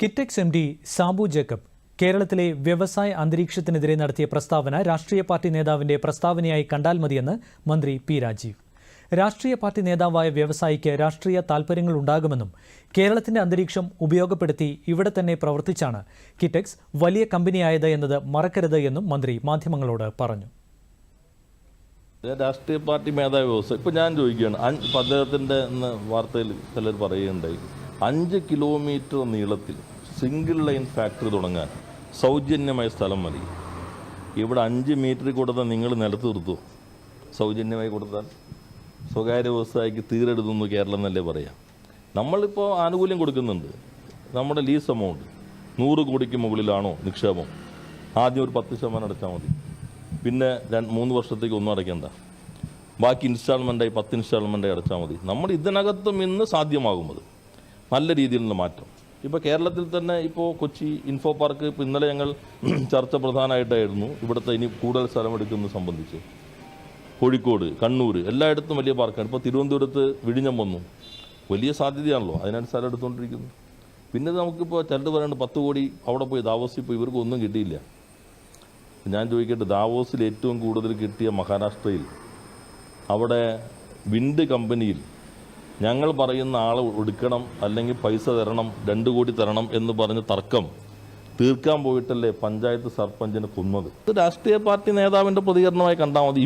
Kitex M D Sabu Jacob കേരളത്തിലെ വ്യവസായ അന്തരീക്ഷത്തിനെതിരെ നടത്തിയ പ്രസ്താവന രാഷ്ട്രീയ പാർട്ടി നേതാവിന്റെ പ്രസ്താവനയായി കണ്ടാൽ മതിയെന്ന് മന്ത്രി പി രാജീവ്. രാഷ്ട്രീയ പാർട്ടി നേതാവായ വ്യവസായിക്ക് രാഷ്ട്രീയ താൽപര്യങ്ങൾ ഉണ്ടാകുമെന്നും കേരളത്തിന്റെ അന്തരീക്ഷം ഉപയോഗപ്പെടുത്തി ഇവിടെ തന്നെ പ്രവർത്തിച്ചാണ് കിറ്റെക്സ് വലിയ കമ്പനിയായത് എന്നത് മറക്കരുത് എന്നും മന്ത്രി മാധ്യമങ്ങളോട് പറഞ്ഞു. രാഷ്ട്രീയ പാർട്ടി മേധാവി ഞാൻ ചോദിക്കുകയാണ്. വാർത്തയിൽ ചിലർ പറയുകയുണ്ടായി. അഞ്ച് കിലോമീറ്റർ നീളത്തിൽ സിംഗിൾ ലൈൻ ഫാക്ടറി തുടങ്ങാൻ സൗജന്യമായ സ്ഥലം മതി. ഇവിടെ അഞ്ച് മീറ്റർ കൊടുത്താൽ നിങ്ങൾ നിലത്ത് നിർത്തുമോ സൗജന്യമായി കൊടുത്താൽ സ്വകാര്യ വ്യവസായിക്ക് തീരെടുത്തുന്നു കേരളം എന്നല്ലേ പറയാം. നമ്മളിപ്പോൾ ആനുകൂല്യം കൊടുക്കുന്നുണ്ട്. നമ്മുടെ ലീസ് എമൗണ്ട് നൂറ് കോടിക്ക് മുകളിലാണോ നിക്ഷേപം? ആദ്യം ഒരു പത്ത് ശതമാനം അടച്ചാൽ മതി. പിന്നെ രണ്ട് മൂന്ന് വർഷത്തേക്ക് ഒന്നും അടയ്ക്കേണ്ട. ബാക്കി ഇൻസ്റ്റാൾമെന്റായി പത്ത് ഇൻസ്റ്റാൾമെന്റായി അടച്ചാൽ മതി. നമ്മൾ ഇതിനകത്തും ഇന്ന് സാധ്യമാകുന്നത് നല്ല രീതിയിലുള്ള മാറ്റം. ഇപ്പോൾ കേരളത്തിൽ തന്നെ ഇപ്പോൾ കൊച്ചി ഇൻഫോ പാർക്ക് ഇപ്പോൾ ഇന്നലെ ഞങ്ങൾ ചർച്ച പ്രധാനമായിട്ടായിരുന്നു. ഇവിടുത്തെ ഇനി കൂടുതൽ സ്ഥലം എടുക്കുന്നത് സംബന്ധിച്ച്. കോഴിക്കോട് കണ്ണൂർ എല്ലായിടത്തും വലിയ പാർക്കാണ് ഇപ്പോൾ തിരുവനന്തപുരത്ത് വിഴിഞ്ഞം വന്നു. വലിയ സാധ്യതയാണല്ലോ അതിനാണ് സ്ഥലം എടുത്തുകൊണ്ടിരിക്കുന്നത്. പിന്നെ നമുക്കിപ്പോൾ ചിലർ പറയുന്നത് പത്ത് കോടി അവിടെ പോയി ദാവോസിൽ പോയി ഇവർക്ക് ഒന്നും കിട്ടിയില്ല. ഞാൻ ചോദിക്കട്ടെ ദാവോസിൽ ഏറ്റവും കൂടുതൽ കിട്ടിയ മഹാരാഷ്ട്രയിൽ അവിടെ വിൻഡ് കമ്പനിയിൽ ഞങ്ങൾ പറയുന്ന ആളെ എടുക്കണം അല്ലെങ്കിൽ പൈസ തരണം രണ്ട് കോടി തരണം എന്ന് പറഞ്ഞ തർക്കം തീർക്കാൻ പോയിട്ടല്ലേ പഞ്ചായത്ത് സർപ്പഞ്ചിന് കൊന്നത്? രാഷ്ട്രീയ പാർട്ടി നേതാവിന്റെ പ്രതികരണമായി കണ്ടാൽ മതി.